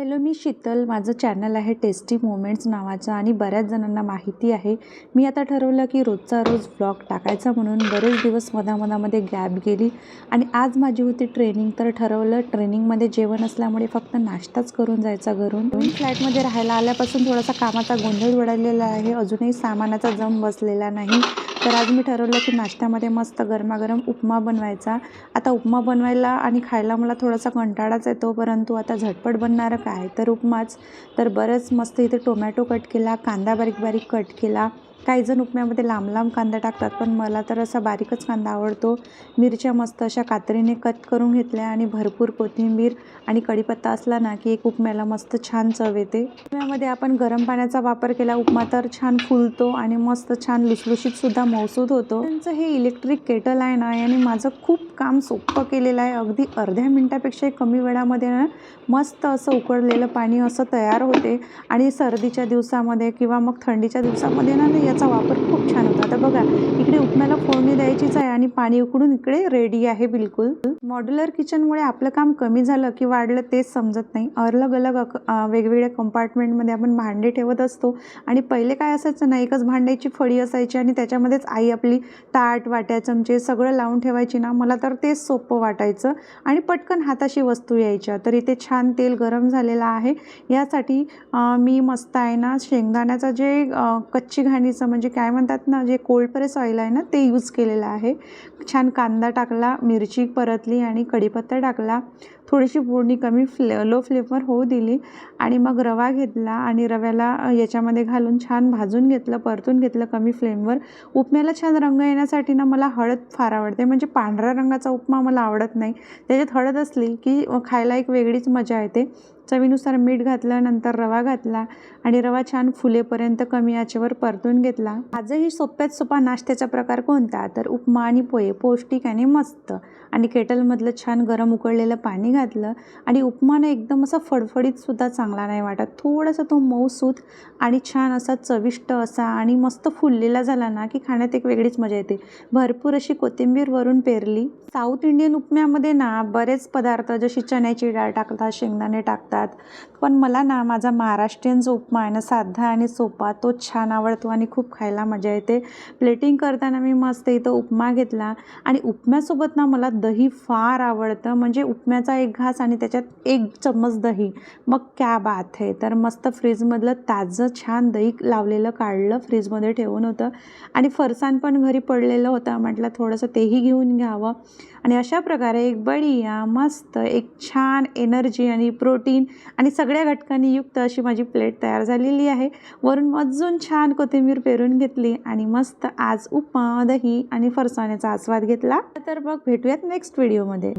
Hello मी शीतल. माझं channel आहे tasty moments नावाचं आणि बऱ्याच जणांना माहिती आहे. मी आता ठरवलं की रोजचा रोज ब्लॉग टाकायचा म्हणून बरेच दिवस मधामधामध्ये गॅप गेली आणि आज माझी होती ट्रेनिंग. तर ठरवलं ट्रेनिंगमध्ये जेवण असल्यामुळे फक्त नाश्ताच करून जायचा घरून. फ्लॅटमध्ये राहायला आल्यापासून थोडासा कामाचा गोंधळ उडालेला आहे. अजूनही सामानाचा जम बसलेला नाही. तर आज मी ठरवलं की नाश्त्यामध्ये मस्त गरमागरम उपमा बनवायचा. आता उपमा बनवायला आणि खायला मला थोडासा कंटाळाच येतो परंतु आता झटपट बनणारं काय? तर उपमाच. तर बरंच मस्त इथे टोमॅटो कट केला कांदा बारीक बारीक कट केला. काही जण उपम्यामध्ये लांब लांब कांदा टाकतात पण मला तर असा बारीकच कांदा आवडतो. मिरच्या मस्त अशा कात्रीने कट करून घेतल्या आणि भरपूर कोथिंबीर आणि कढीपत्ता असला ना की एक उपम्याला मस्त छान चव येते. उपम्यामध्ये आपण गरम पाण्याचा वापर केला उपमा तर छान फुलतो आणि मस्त छान लुसलुशीत सुद्धा मौसूद होतो. त्यांचं हे इलेक्ट्रिक केटल आहे ना याने माझं खूप काम सोपं केलेलं आहे. अगदी अर्ध्या मिनटापेक्षा कमी वेळामध्ये ना मस्त असं उकळलेलं पाणी असं तयार होते. आणि सर्दीच्या दिवसामध्ये किंवा मग थंडीच्या दिवसामध्ये ना याचा वापर खूप छान बघा इकडे उपम्याला फोडणी द्यायचीच आहे आणि पाणी उकडून इकडे रेडी आहे बिलकुल. मॉड्युलर किचनमुळे आपलं काम कमी झालं की वाढलं तेच समजत नाही. अलग अलग वेगवेगळ्या कंपार्टमेंटमध्ये आपण भांडे ठेवत असतो आणि पहिले काय असायचं ना एकच भांड्याची फळी असायची आणि त्याच्यामध्येच आई आपली ताट वाट्या चमचे सगळं लावून ठेवायची ना मला तर तेच सोपं वाटायचं. आणि पटकन हाताशी वस्तू यायच्या. तर इथे छान तेल गरम झालेलं आहे. यासाठी मी मस्त आहे ना शेंगदाण्याचं जे कच्ची घाणीचं म्हणजे काय म्हणतात ना जे कोल्ड प्रेस ऑइल आहे ना ते यूज केलेलं आहे. छान कांदा टाकला मिरची परतली आणि कढीपत्ता टाकला. थोडीशी फोडणी कमी फ्ले लो फ्लेमवर होऊ दिली आणि मग रवा घेतला आणि रव्याला याच्यामध्ये घालून छान भाजून घेतलं परतून घेतलं कमी फ्लेमवर उपम्याला छान रंग येण्यासाठी ना मला हळद फार आवडते. म्हणजे पांढऱ्या रंगाचा उपमा मला आवडत नाही. त्याच्यात हळद असली की खायला एक वेगळीच मजा येते. चवीनुसार मीठ घातलं नंतर रवा घातला आणि रवा छान फुलेपर्यंत कमी आचेवर परतून घेतला. आजही सोप्यात सोपा नाश्त्याचा प्रकार कोणता? तर उपमा आणि पोहे पौष्टिक आणि मस्त आणि केटलमधलं छान गरम उकळलेलं पाणी घातलं आणि उपमानं एकदम असा फडफडीतसुद्धा चांगला नाही वाटत. थोडासा तो मऊसूत आणि छान असा चविष्ट असा आणि मस्त फुललेला झाला ना की खाण्यात एक वेगळीच मजा येते. भरपूर अशी कोथिंबीर वरून पेरली. साऊथ इंडियन उपम्यामध्ये ना बरेच पदार्थ जशी चण्याची डाळ टाकतात शेंगदाणे टाकतात पण मला ना माझा महाराष्ट्रीयन जो उपमा आहे ना साधा आणि सोपा तो छान आवडतो आणि खूप खायला मजा येते. प्लेटिंग करताना मी मस्त इथं उपमा घेतला आणि उपम्यासोबत ना मला दही फार आवडतं. म्हणजे उपम्याचा एक एक घास आणि त्याच्यात एक चम्मच दही. मग क्या बात आहे तर मस्त फ्रीजमधलं ताजं छान दही लावलेलं काढलं फ्रीजमध्ये ठेवून होतं. आणि फरसाण पण घरी पडलेलं होतं. म्हटलं थोडंसं तेही घेऊन घ्यावं. आणि अशा प्रकारे एक बढिया मस्त एक छान एनर्जी आणि प्रोटीन आणि सगळ्या घटकांनी युक्त अशी माझी प्लेट तयार झालेली आहे. वरून अजून छान कोथिंबीर पेरून घेतली आणि मस्त आज उपमा दही आणि फरसाण्याचा आस्वाद घेतला. तर मग भेटूयात नेक्स्ट व्हिडिओमध्ये